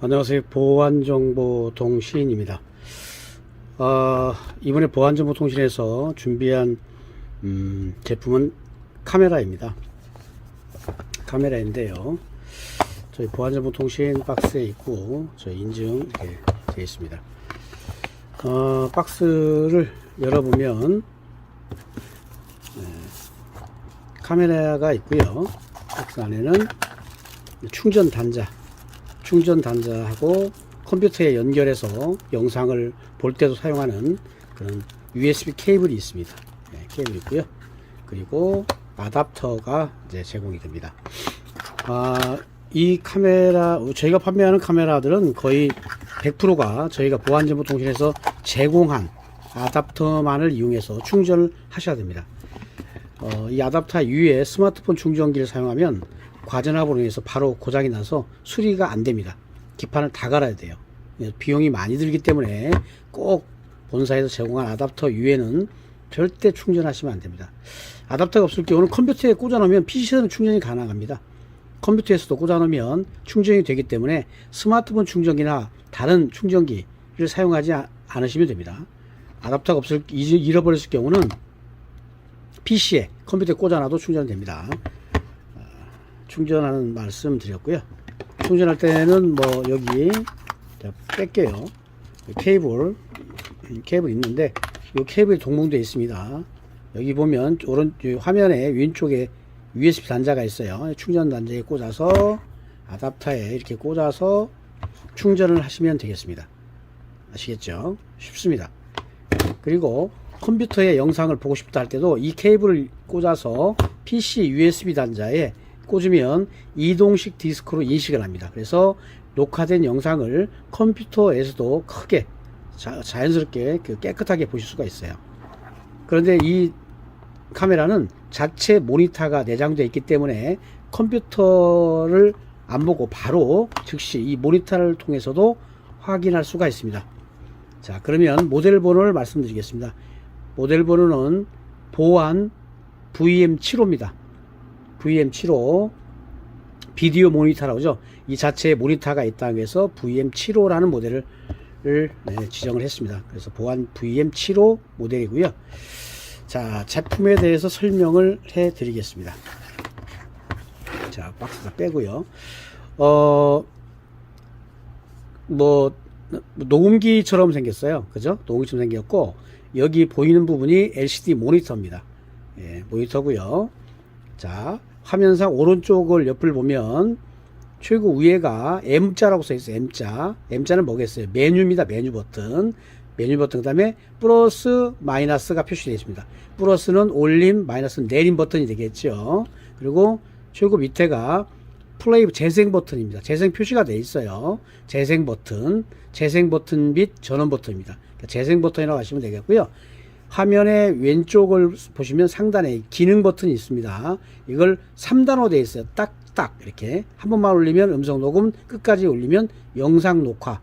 안녕하세요. 보안정보통신입니다. 어, 이번에 보안정보통신에서 준비한 음, 제품은 카메라입니다. 카메라인데요. 저희 보안정보통신 박스에 있고 저희 인증 이렇게 되어 있습니다. 어, 박스를 열어보면 네, 카메라가 있고요. 박스 안에는 충전 단자 충전 단자하고 컴퓨터에 연결해서 영상을 볼 때도 사용하는 그런 USB 케이블이 있습니다. 네, 케이블 있고요. 그리고 아답터가 이제 제공이 됩니다. 아, 이 카메라 저희가 판매하는 카메라들은 거의 100%가 저희가 보안정보 통신에서 제공한 아답터만을 이용해서 충전을 하셔야 됩니다. 어, 이 아답터 위에 스마트폰 충전기를 사용하면 과전압으로 인해서 바로 고장이 나서 수리가 안 됩니다. 기판을 다 갈아야 돼요. 예, 비용이 많이 들기 때문에 꼭 본사에서 제공한 아답터 위에는 절대 충전하시면 안 됩니다. 아답터가 없을 경우는 컴퓨터에 꽂아놓으면 PC에서는 충전이 가능합니다. 컴퓨터에서도 꽂아놓으면 충전이 되기 때문에 스마트폰 충전기나 다른 충전기를 사용하지 아- 않으시면 됩니다. 아답터가 없을 잊- 잃어버렸을 경우는 PC에 컴퓨터에 꽂아놔도 충전됩니다. 어, 충전하는 말씀 드렸고요. 충전할 때는 뭐 여기 자, 뺄게요. 케이블 음, 케이블 있는데 이 케이블이 동봉되어 있습니다. 여기 보면 오른 이 화면에 왼쪽에 USB 단자가 있어요. 충전 단자에 꽂아서 아답터에 이렇게 꽂아서 충전을 하시면 되겠습니다. 아시겠죠? 쉽습니다. 그리고 컴퓨터에 영상을 보고 싶다 할 때도 이 케이블을 꽂아서 PC USB 단자에 꽂으면 이동식 디스크로 인식을 합니다. 그래서 녹화된 영상을 컴퓨터에서도 크게 자, 자연스럽게 그 깨끗하게 보실 수가 있어요. 그런데 이 카메라는 자체 모니터가 내장되어 있기 때문에 컴퓨터를 안 보고 바로 즉시 이 모니터를 통해서도 확인할 수가 있습니다. 자, 그러면 모델 번호를 말씀드리겠습니다. 모델 번호는 보안 VM75입니다. VM75 비디오 모니터라고 하죠. 이 자체에 모니터가 있다고 해서 VM75라는 모델을 네, 지정을 했습니다. 그래서 보안 VM75 모델이고요. 자, 제품에 대해서 설명을 해 드리겠습니다. 자, 박스 다 빼고요. 어, 뭐, 녹음기처럼 생겼어요. 그죠? 녹음기처럼 생겼고, 여기 보이는 부분이 LCD 모니터입니다. 예, 모니터고요. 자, 화면상 오른쪽을 옆을 보면 최고 위에가 M자라고 써 있어요. M자. M자는 뭐겠어요? 메뉴입니다. 메뉴 버튼. 메뉴 버튼 그다음에 플러스 마이너스가 표시되어 있습니다. 플러스는 올림, 마이너스는 내림 버튼이 되겠죠. 그리고 최고 밑에가 플레이 재생 버튼입니다. 재생 표시가 되어 있어요. 재생 버튼, 재생 버튼 및 전원 버튼입니다. 그러니까 재생 버튼이라고 하시면 되겠고요. 화면의 왼쪽을 보시면 상단에 기능 버튼이 있습니다. 이걸 3단으로 되어 있어요. 딱딱 이렇게 한 번만 올리면 음성 녹음, 끝까지 올리면 영상 녹화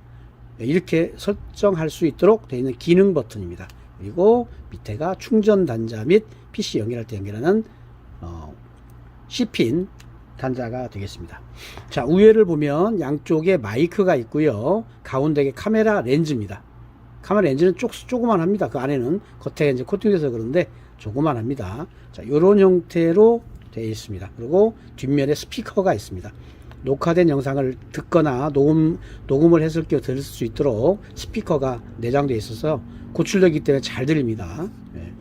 이렇게 설정할 수 있도록 되어 있는 기능 버튼입니다. 그리고 밑에가 충전 단자 및 PC 연결할 때 연결하는 어, C핀 단자가 되겠습니다. 자, 위에를 보면 양쪽에 마이크가 있고요. 가운데에 카메라 렌즈입니다. 카메라 렌즈는 쪽, 조그만 합니다. 그 안에는 겉에 이제 코팅돼서 그런데 조그만 합니다. 자, 요런 형태로 되어 있습니다. 그리고 뒷면에 스피커가 있습니다. 녹화된 영상을 듣거나 녹음, 녹음을 했을 경우 들을 수 있도록 스피커가 내장되어 있어서 고출력이기 때문에 잘 들립니다. 예.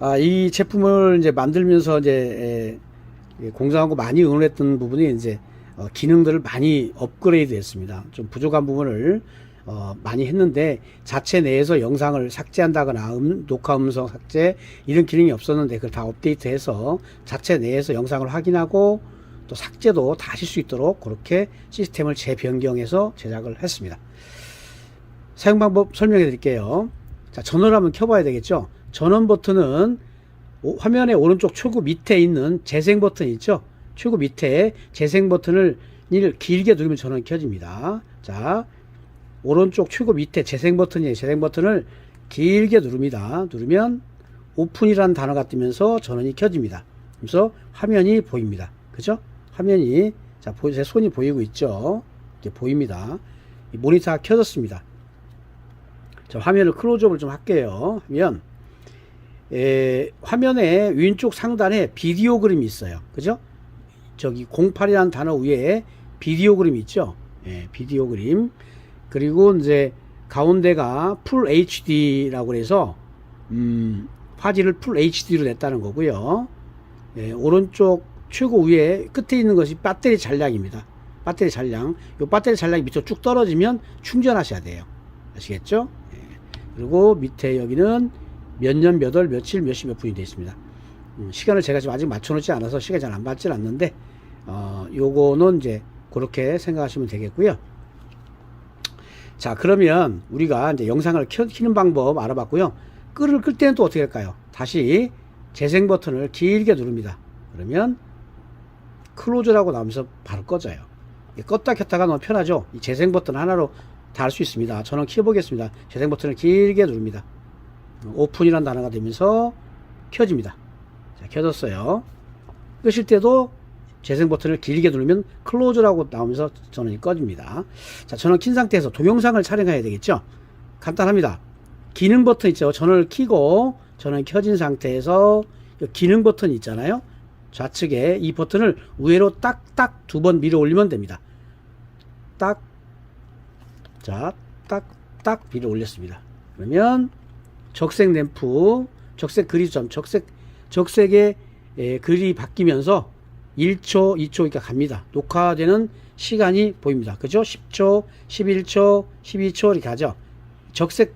아, 이 제품을 이제 만들면서 이제 에, 공장하고 많이 응원했던 부분이 이제 어, 기능들을 많이 업그레이드 했습니다. 좀 부족한 부분을 어, 많이 했는데 자체 내에서 영상을 삭제한다거나 음, 녹화 음성 삭제 이런 기능이 없었는데 그걸 다 업데이트해서 자체 내에서 영상을 확인하고 또 삭제도 다 하실 수 있도록 그렇게 시스템을 재변경해서 제작을 했습니다. 사용 방법 설명해 드릴게요. 자, 전원을 한번 켜봐야 되겠죠. 전원 버튼은 오- 화면의 오른쪽 최고 밑에 있는 재생 버튼 있죠. 최고 밑에 재생 버튼을 일 길게 누르면 전원이 켜집니다. 자, 오른쪽 최고 밑에 재생 버튼이에요. 재생 버튼을 길게 누릅니다. 누르면 오픈이라는 단어가 뜨면서 전원이 켜집니다. 그래서 화면이 보입니다. 그죠? 화면이 자, 보- 제 손이 보이고 있죠. 이렇게 보입니다. 이 모니터가 켜졌습니다. 자, 화면을 클로즈업을 좀 할게요. 하면 에, 화면의 왼쪽 상단에 비디오 그림이 있어요. 그죠? 저기 08이라는 단어 위에 비디오 그림이 있죠. 예, 비디오 그림. 그리고 이제 가운데가 풀 HD라고 해서 음, 화질을 풀 HD로 냈다는 거고요. 예, 오른쪽 최고 위에 끝에 있는 것이 배터리 잔량입니다. 배터리 잔량. 요 배터리 잔량이 밑으로 쭉 떨어지면 충전하셔야 돼요. 아시겠죠? 예. 그리고 밑에 여기는 몇 년, 몇 월, 며칠, 몇 시, 몇 분이 되어 있습니다. 음, 시간을 제가 지금 아직 맞춰놓지 않아서 시간이 잘 안 맞질 않는데, 어, 요거는 이제 그렇게 생각하시면 되겠고요. 자, 그러면 우리가 이제 영상을 켜, 키는 방법 알아봤고요. 끄를 끌 때는 또 어떻게 할까요? 다시 재생 버튼을 길게 누릅니다. 그러면 클로즈라고 나오면서 바로 꺼져요. 껐다 켰다가 너무 편하죠? 이 재생 버튼 하나로 다 할 수 있습니다. 저는 키워보겠습니다. 재생 버튼을 길게 누릅니다. 오픈이라는 단어가 되면서 켜집니다. 자, 켜졌어요. 끄실 때도 재생 버튼을 길게 누르면 클로즈라고 나오면서 전원이 꺼집니다. 자, 전원 킨 상태에서 동영상을 촬영해야 되겠죠? 간단합니다. 기능 버튼 있죠? 전원을 켜고 전원이 켜진 상태에서 이 기능 버튼 있잖아요? 좌측에 이 버튼을 우회로 딱딱 두 번 밀어 올리면 됩니다. 딱, 자, 딱, 딱 밀어 올렸습니다. 그러면 적색 램프, 적색 그리점, 적색, 적색의 에, 글이 바뀌면서 1초, 2초 이렇게 갑니다. 녹화되는 시간이 보입니다. 그죠? 10초, 11초, 12초 이렇게 가죠. 적색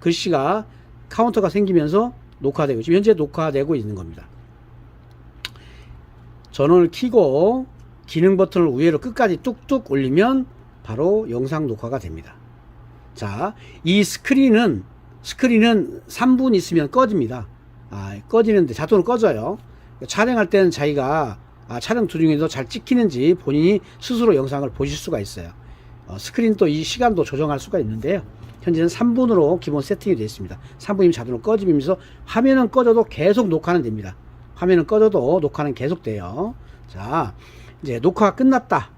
글씨가 카운터가 생기면서 녹화되고 지금 현재 녹화되고 있는 겁니다. 전원을 켜고 기능 버튼을 우회로 끝까지 뚝뚝 올리면 바로 영상 녹화가 됩니다. 자, 이 스크린은 스크린은 3분 있으면 꺼집니다. 아, 꺼지는데 자동으로 꺼져요. 촬영할 때는 자기가 아, 촬영 도중에도 잘 찍히는지 본인이 스스로 영상을 보실 수가 있어요. 어, 스크린 또 이 시간도 조정할 수가 있는데요. 현재는 3분으로 기본 세팅이 되어 있습니다. 3분이면 자동으로 꺼지면서 화면은 꺼져도 계속 녹화는 됩니다. 화면은 꺼져도 녹화는 계속 돼요. 자, 이제 녹화가 끝났다.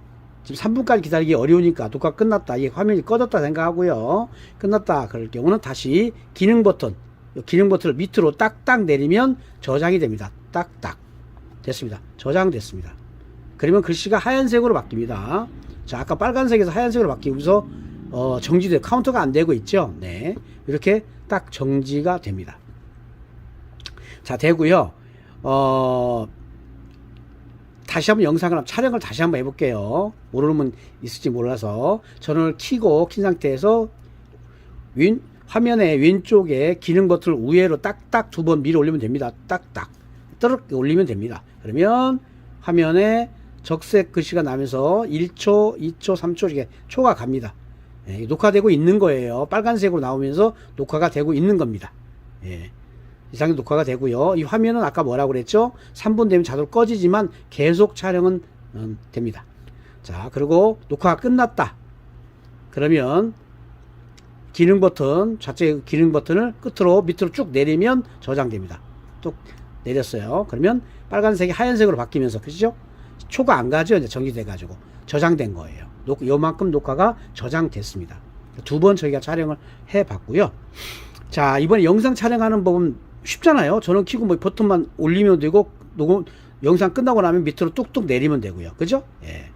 지금 3분까지 기다리기 어려우니까 녹화 끝났다. 이 화면이 꺼졌다 생각하고요. 끝났다. 그럴 경우는 다시 기능 버튼, 이 기능 버튼을 밑으로 딱딱 내리면 저장이 됩니다. 딱딱. 됐습니다. 저장됐습니다. 그러면 글씨가 하얀색으로 바뀝니다. 자, 아까 빨간색에서 하얀색으로 바뀌면서 어, 정지돼 카운터가 안 되고 있죠. 네. 이렇게 딱 정지가 됩니다. 자, 되고요. 어, 다시 한번 영상을 촬영을 다시 한번 해볼게요. 모르는 분 있을지 몰라서 전원을 켜고 킨 상태에서 윈 화면의 왼쪽에 기능 버튼을 우회로 딱딱 두 번 밀어 올리면 됩니다. 딱딱 떠르 올리면 됩니다. 그러면 화면에 적색 글씨가 나면서 1초, 2초, 3초 이렇게 초가 갑니다. 예, 녹화되고 있는 거예요. 빨간색으로 나오면서 녹화가 되고 있는 겁니다. 예. 이상이 녹화가 되고요. 이 화면은 아까 뭐라고 그랬죠? 3분 되면 자동으로 꺼지지만 계속 촬영은 음, 됩니다. 자, 그리고 녹화가 끝났다. 그러면 기능 버튼, 좌측 기능 버튼을 끝으로 밑으로 쭉 내리면 저장됩니다. 또 내렸어요. 그러면 빨간색이 하얀색으로 바뀌면서, 그죠? 초가 안 가죠? 이제 정지돼 가지고 저장된 거예요. 녹, 요만큼 녹화가 저장됐습니다. 두 번 저희가 촬영을 해 봤고요. 자, 이번에 영상 촬영하는 법은 쉽잖아요. 저는 키고 뭐 버튼만 올리면 되고 녹음 영상 끝나고 나면 밑으로 뚝뚝 내리면 되고요. 그죠? 예.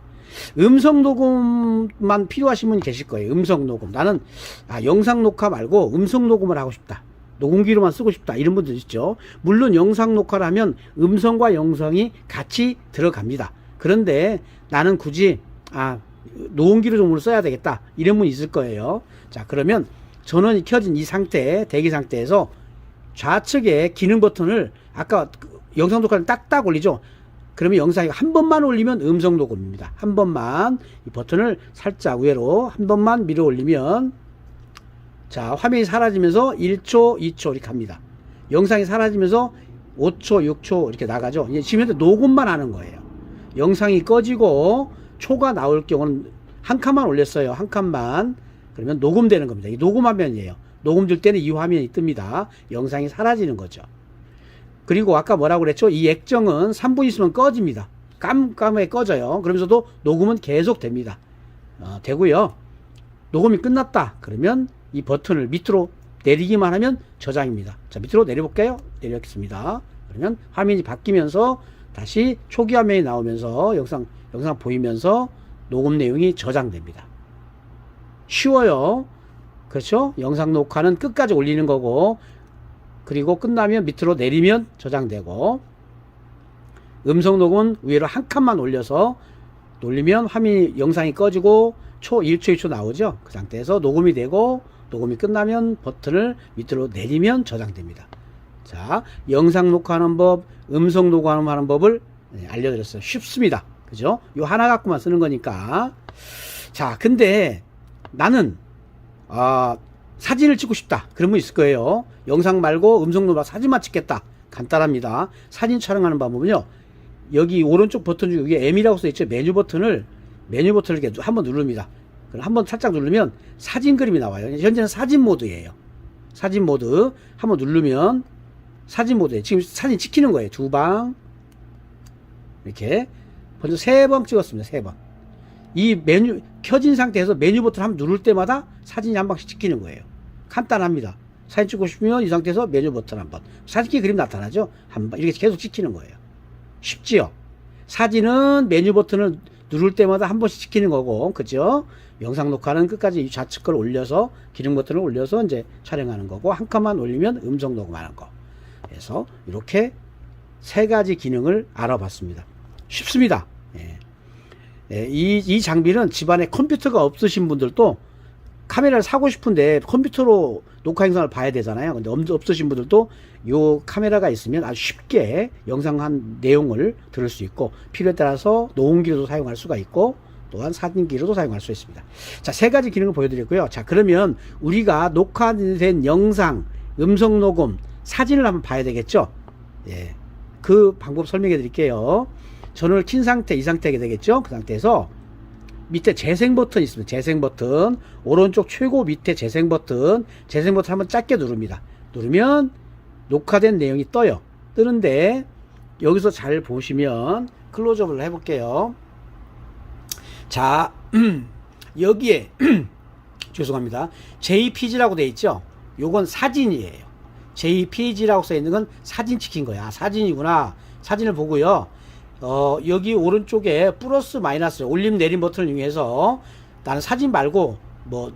음성 녹음만 필요하신 분이 계실 거예요. 음성 녹음. 나는 아, 영상 녹화 말고 음성 녹음을 하고 싶다. 녹음기로만 쓰고 싶다. 이런 분들 있죠. 물론 영상 녹화를 하면 음성과 영상이 같이 들어갑니다. 그런데 나는 굳이 아, 녹음기로 좀 써야 되겠다. 이런 분 있을 거예요. 자, 그러면 전원이 켜진 이 상태, 대기 상태에서 좌측에 기능 버튼을 아까 그 영상 녹화를 딱딱 올리죠. 그러면 영상이 한 번만 올리면 음성 녹음입니다. 한 번만 이 버튼을 살짝 위로 한 번만 밀어 올리면 자 화면이 사라지면서 1초, 2초 이렇게 합니다. 영상이 사라지면서 5초, 6초 이렇게 나가죠. 지금 현재 녹음만 하는 거예요. 영상이 꺼지고 초가 나올 경우는 한 칸만 올렸어요. 한 칸만. 그러면 녹음되는 겁니다. 이 녹음 화면이에요. 녹음될 때는 이 화면이 뜹니다. 영상이 사라지는 거죠. 그리고 아까 뭐라고 그랬죠? 이 액정은 3분 있으면 꺼집니다. 깜깜하게 꺼져요. 그러면서도 녹음은 계속 됩니다. 어, 되고요. 녹음이 끝났다. 그러면 이 버튼을 밑으로 내리기만 하면 저장입니다. 자, 밑으로 내려볼게요. 내렸습니다. 그러면 화면이 바뀌면서 다시 초기 화면이 나오면서 영상, 영상 보이면서 녹음 내용이 저장됩니다. 쉬워요. 그렇죠? 영상 녹화는 끝까지 올리는 거고, 그리고 끝나면 밑으로 내리면 저장되고, 음성 녹음은 위로 한 칸만 올려서 놀리면 화면이 영상이 꺼지고 초 1초 2초 나오죠. 그 상태에서 녹음이 되고 녹음이 끝나면 버튼을 밑으로 내리면 저장됩니다. 자, 영상 녹화하는 법, 음성 녹화하는 법을 네, 알려드렸어요. 쉽습니다. 그죠? 요 하나 갖고만 쓰는 거니까. 자, 근데 나는 아, 사진을 찍고 싶다. 그런 분 있을 거예요. 영상 말고 음성 녹화 사진만 찍겠다. 간단합니다. 사진 촬영하는 방법은요. 여기 오른쪽 버튼 중에 여기 M이라고 써 있죠. 메뉴 버튼을 메뉴 버튼을 이렇게 한번 누릅니다. 그럼 한번 살짝 누르면 사진 그림이 나와요. 현재는 사진 모드예요. 사진 모드 한번 누르면 사진 모드에 지금 사진 찍히는 거예요. 두 방 이렇게 먼저 세 번 찍었습니다. 세 번. 이 메뉴 켜진 상태에서 메뉴 버튼 한번 누를 때마다 사진이 한 방씩 찍히는 거예요. 간단합니다. 사진 찍고 싶으면 이 상태에서 메뉴 버튼 한 번. 사진기 그림 나타나죠? 한 번. 이렇게 계속 찍히는 거예요. 쉽지요? 사진은 메뉴 버튼을 누를 때마다 한 번씩 찍히는 거고, 그죠? 영상 녹화는 끝까지 좌측 걸 올려서, 기능 버튼을 올려서 이제 촬영하는 거고, 한 칸만 올리면 음성 녹음하는 거. 그래서 이렇게 세 가지 기능을 알아봤습니다. 쉽습니다. 예. 예, 이, 이 장비는 집안에 컴퓨터가 없으신 분들도 카메라를 사고 싶은데 컴퓨터로 녹화 영상을 봐야 되잖아요. 근데 없- 없으신 분들도 요 카메라가 있으면 아주 쉽게 영상한 내용을 들을 수 있고 필요에 따라서 녹음기로도 사용할 수가 있고 또한 사진기로도 사용할 수 있습니다. 자, 세 가지 기능을 보여드렸고요. 자, 그러면 우리가 녹화된 영상, 음성 녹음, 사진을 한번 봐야 되겠죠? 예. 그 방법 설명해 드릴게요. 전원을 킨 상태, 이 상태가 되겠죠? 그 상태에서 밑에 재생 버튼 있습니다. 재생 버튼. 오른쪽 최고 밑에 재생 버튼. 재생 버튼 한번 짧게 누릅니다. 누르면 녹화된 내용이 떠요. 뜨는데 여기서 잘 보시면 클로즈업을 해볼게요. 자, 여기에 죄송합니다. JPG라고 돼 있죠? 요건 사진이에요. JPG라고 써 있는 건 사진 찍힌 거야. 아, 사진이구나. 사진을 보고요. 어, 여기 오른쪽에 플러스 마이너스 올림 내림 버튼을 이용해서 나는 사진 말고 뭐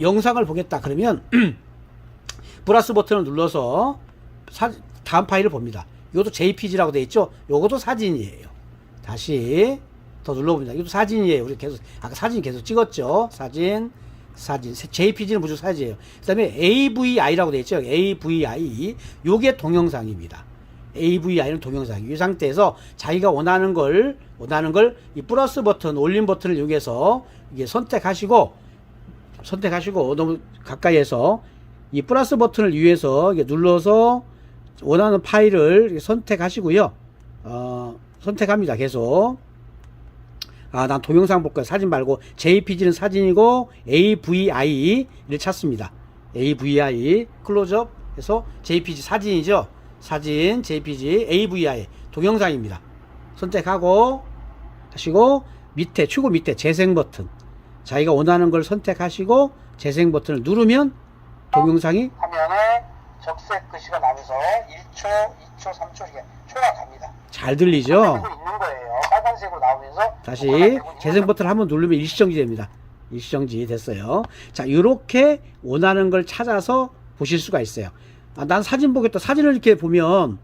영상을 보겠다 그러면 플러스 버튼을 눌러서 사, 다음 파일을 봅니다. 이것도 JPG라고 돼 있죠? 이것도 사진이에요. 다시 더 눌러봅니다. 이것도 사진이에요. 우리 계속 아까 사진 계속 찍었죠? 사진 사진 JPG는 무조건 사진이에요. 그 다음에 AVI라고 돼 있죠? AVI 요게 동영상입니다. AVI는 동영상. 이 상태에서 자기가 원하는 걸, 원하는 걸 이 플러스 버튼, 올림 버튼을 이용해서 이게 선택하시고, 선택하시고, 너무 가까이에서 이 플러스 버튼을 이용해서 눌러서 원하는 파일을 선택하시고요. 어, 선택합니다. 계속. 아, 난 동영상 볼 거야. 사진 말고. JPG는 사진이고, AVI를 찾습니다. AVI, 클로즈업 해서 JPG 사진이죠. 사진, JPG, AVI, 동영상입니다. 선택하고, 하시고, 밑에, 최고 밑에 재생 버튼. 자기가 원하는 걸 선택하시고, 재생 버튼을 누르면, 동영상이 화면에 적색 글씨가 나면서 1초, 2초, 3초 이게 초가 갑니다. 잘 들리죠? 되고 있는 거예요. 빨간색으로 나오면서 다시 재생 버튼을 한번 누르면 일시정지 됩니다. 일시정지 됐어요. 자, 이렇게 원하는 걸 찾아서 보실 수가 있어요. 아, 난 사진 보겠다. 사진을 이렇게 보면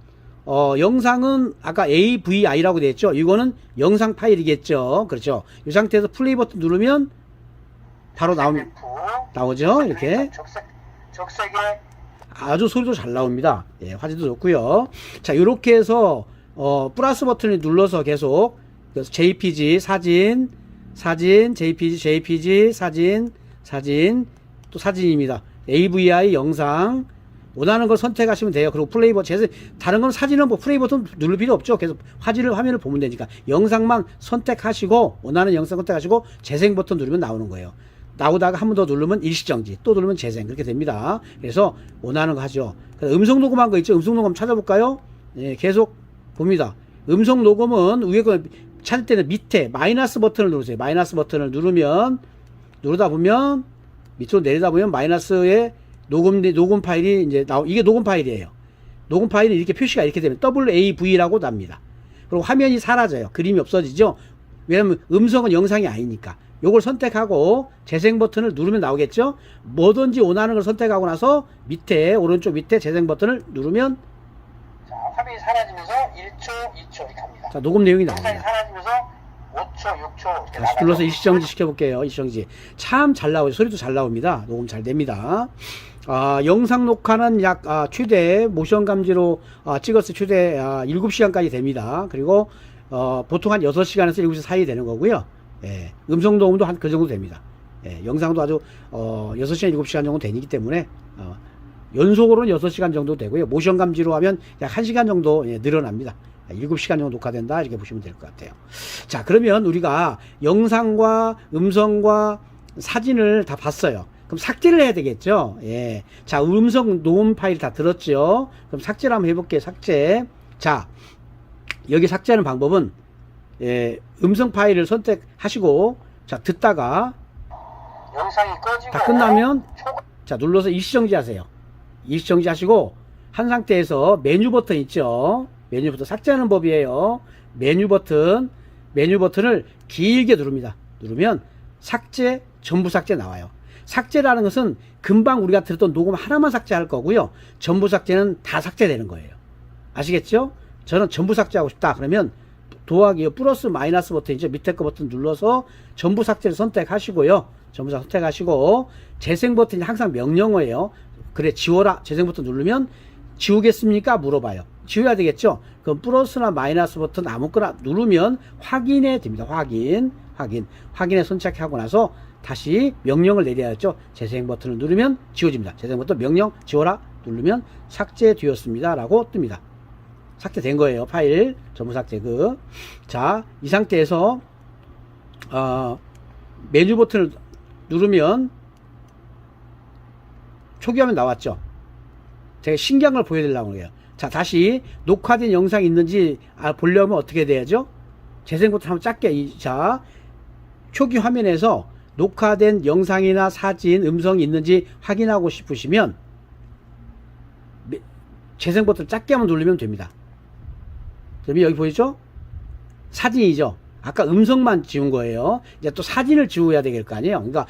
어, 영상은 아까 AVI라고 되어 있죠. 이거는 영상 파일이겠죠. 그렇죠. 이 상태에서 플레이 버튼 누르면 바로 나오, F, 나오죠. 이렇게. 적색 적색에 아주 소리도 잘 나옵니다. 예, 화질도 좋고요. 자, 이렇게 해서 어, 플러스 버튼을 눌러서 계속 JPG 사진, 사진, JPG, JPG 사진, 사진 또 사진입니다. AVI 영상 원하는 걸 선택하시면 돼요. 그리고 플레이 버튼 재생 다른 건 사진은 뭐 플레이 버튼 누를 필요 없죠. 계속 화질을 화면을 보면 되니까 영상만 선택하시고 원하는 영상 선택하시고 재생 버튼 누르면 나오는 거예요. 나오다가 한 번 더 누르면 일시정지, 또 누르면 재생 그렇게 됩니다. 그래서 원하는 거 하죠. 음성 녹음한 거 있죠. 음성 녹음 찾아볼까요? 예, 계속 봅니다. 음성 녹음은 위에 거 찾을 때는 밑에 마이너스 버튼을 누르세요. 마이너스 버튼을 누르면 누르다 보면 밑으로 내리다 보면 마이너스에 녹음 녹음 파일이 이제 나오 이게 녹음 파일이에요. 녹음 파일은 이렇게 표시가 이렇게 되면 WAV라고 납니다. 그리고 화면이 사라져요. 그림이 없어지죠. 왜냐면 음성은 영상이 아니니까. 요걸 선택하고 재생 버튼을 누르면 나오겠죠. 뭐든지 원하는 걸 선택하고 나서 밑에 오른쪽 밑에 재생 버튼을 누르면 자, 화면이 사라지면서 1초, 2초 이렇게 합니다. 자 녹음 내용이 나옵니다. 사라지면서 5초, 6초 이렇게 다시. 눌러서 일시정지 시켜볼게요. 일시정지. 참 잘 나오죠. 소리도 잘 나옵니다. 녹음 잘 됩니다. 아, 영상 녹화는 약 아, 최대 모션 감지로 아, 찍었을 때 최대 아, 7시간까지 됩니다. 그리고 어, 보통 한 6시간에서 7시 사이 되는 거고요. 예, 음성 녹음도 한 그 정도 됩니다. 예, 영상도 아주 어, 6시간, 7시간 정도 되기 때문에 어, 연속으로는 6시간 정도 되고요. 모션 감지로 하면 약 1시간 정도 예, 늘어납니다. 7시간 정도 녹화된다 이렇게 보시면 될 것 같아요. 자, 그러면 우리가 영상과 음성과 사진을 다 봤어요. 그럼 삭제를 해야 되겠죠? 예. 자, 음성 녹음 파일 다 들었죠? 그럼 삭제를 한번 해볼게요. 삭제. 자, 여기 삭제하는 방법은, 예, 음성 파일을 선택하시고, 자, 듣다가, 영상이 꺼지고 다 끝나면, 자, 눌러서 일시정지 하세요. 일시정지 하시고, 한 상태에서 메뉴 버튼 있죠? 메뉴 버튼 삭제하는 법이에요. 메뉴 버튼, 메뉴 버튼을 길게 누릅니다. 누르면 삭제, 전부 삭제 나와요. 삭제라는 것은 금방 우리가 들었던 녹음 하나만 삭제할 거고요. 전부 삭제는 다 삭제되는 거예요. 아시겠죠? 저는 전부 삭제하고 싶다. 그러면 도하기 플러스 마이너스 버튼 이죠. 밑에 거 버튼 눌러서 전부 삭제를 선택하시고요. 전부 다 선택하시고 재생 버튼이 항상 명령어예요. 그래 지워라 재생 버튼 누르면 지우겠습니까? 물어봐요. 지워야 되겠죠? 그럼 플러스나 마이너스 버튼 아무거나 누르면 확인해 됩니다. 확인, 확인, 확인에 선착하고 나서 다시 명령을 내려야죠. 재생 버튼을 누르면 지워집니다. 재생 버튼 명령 지워라 누르면 삭제되었습니다. 라고 뜹니다. 삭제된 거예요. 파일 전부 삭제 그. 자, 이 상태에서 어, 메뉴 버튼을 누르면 초기화면 나왔죠. 제가 걸 보여드리려고 해요. 자, 다시 녹화된 영상이 있는지 아, 보려면 어떻게 돼야죠? 재생 버튼 한번 짧게, 이- 자, 초기 화면에서 녹화된 영상이나 사진, 음성이 있는지 확인하고 싶으시면 메- 재생 버튼 짧게 한번 누르면 됩니다. 그러면 여기 보이죠? 사진이죠. 아까 음성만 지운 거예요. 이제 또 사진을 지워야 될 거 아니에요. 그러니까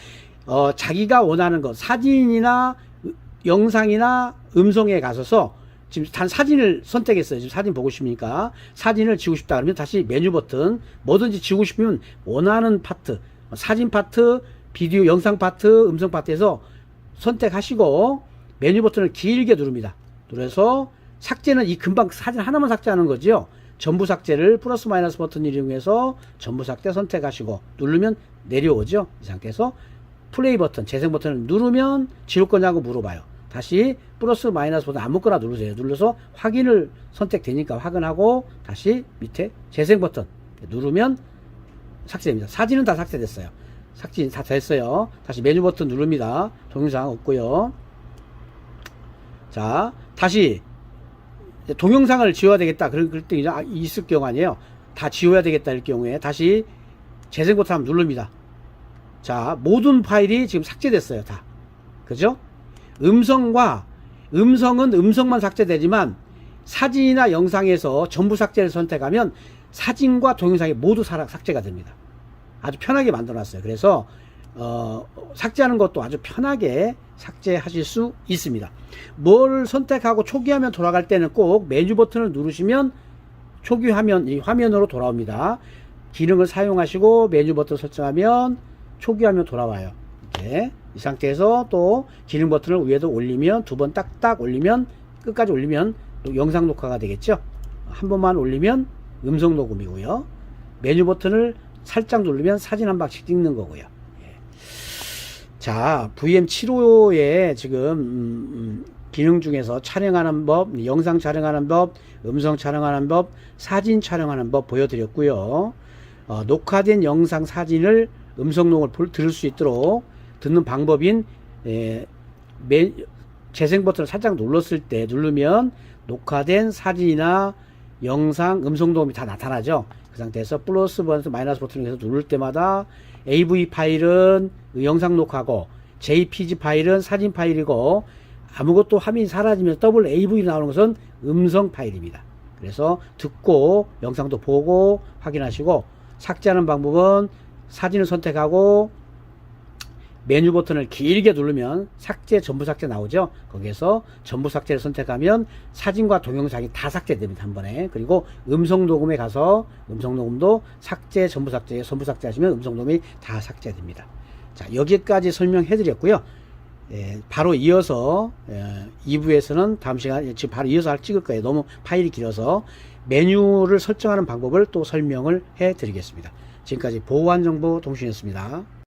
어, 자기가 원하는 것 사진이나 으- 영상이나 음성에 가서서 지금 단 사진을 선택했어요. 지금 사진 보고 싶으니까 사진을 지우고 싶다 그러면 다시 메뉴 버튼 뭐든지 지우고 싶으면 원하는 파트 사진 파트, 비디오 영상 파트, 음성 파트에서 선택하시고 메뉴 버튼을 길게 누릅니다. 눌러서 삭제는 이 금방 사진 하나만 삭제하는 거죠. 전부 삭제를 플러스 마이너스 버튼을 이용해서 전부 삭제 선택하시고 누르면 내려오죠. 이 상태에서 플레이 버튼, 재생 버튼을 누르면 지울 거냐고 물어봐요. 다시 플러스 마이너스 버튼 아무거나 누르세요. 눌러서 확인을 선택되니까 확인하고 다시 밑에 재생 버튼 누르면 삭제됩니다. 사진은 다 삭제됐어요. 삭제 다 됐어요. 다시 메뉴 버튼 누릅니다. 동영상 없고요. 자, 다시 동영상을 지워야 되겠다. 그럴 때 아, 있을 경우 아니에요. 다 지워야 되겠다 일 경우에 다시 재생 버튼 누릅니다. 자, 모든 파일이 지금 삭제됐어요. 다. 그죠? 음성과 음성은 음성만 삭제되지만 사진이나 영상에서 전부 삭제를 선택하면 사진과 동영상이 모두 사- 삭제가 됩니다. 아주 편하게 만들어 놨어요. 그래서 어, 삭제하는 것도 아주 편하게 삭제하실 수 있습니다. 뭘 선택하고 초기 화면 돌아갈 때는 꼭 메뉴 버튼을 누르시면 초기 화면 이 화면으로 돌아옵니다. 기능을 사용하시고 메뉴 버튼 설정하면 초기 화면 돌아와요. 이렇게 이 상태에서 또 기능 버튼을 위에도 올리면 두 번 딱딱 올리면 끝까지 올리면 또 영상 녹화가 되겠죠. 한 번만 올리면 음성 녹음이고요. 메뉴 버튼을 살짝 누르면 사진 한 방씩 찍는 거고요. 예. 자, VM75의 지금 음, 음, 기능 중에서 촬영하는 법, 영상 촬영하는 법, 음성 촬영하는 법, 사진 촬영하는 법 보여드렸고요. 어, 녹화된 영상 사진을 음성 녹음을 볼- 들을 수 있도록 듣는 방법인 에, 메- 재생 버튼을 살짝 눌렀을 때 누르면 녹화된 사진이나 영상, 음성 도움이 다 나타나죠. 그 상태에서 플러스 버튼, 마이너스 버튼을 해서 누를 때마다 AV 파일은 영상 녹화고 JPG 파일은 사진 파일이고 아무것도 화면이 사라지면 더블 AV 나오는 것은 음성 파일입니다. 그래서 듣고 영상도 보고 확인하시고 삭제하는 방법은 사진을 선택하고 메뉴 버튼을 길게 누르면 삭제 전부 삭제 나오죠? 거기에서 전부 삭제를 선택하면 사진과 동영상이 다 삭제됩니다 한 번에. 그리고 음성 녹음에 가서 음성 녹음도 삭제 전부 삭제 전부 삭제 하시면 음성 녹음이 다 삭제됩니다. 자 여기까지 설명해 드렸고요. 예, 바로 이어서 예, 2부에서는 다음 시간 지금 바로 이어서 할 찍을 거예요. 너무 파일이 길어서 메뉴를 설정하는 방법을 또 설명을 해 드리겠습니다. 지금까지 보호한 정보 통신이었습니다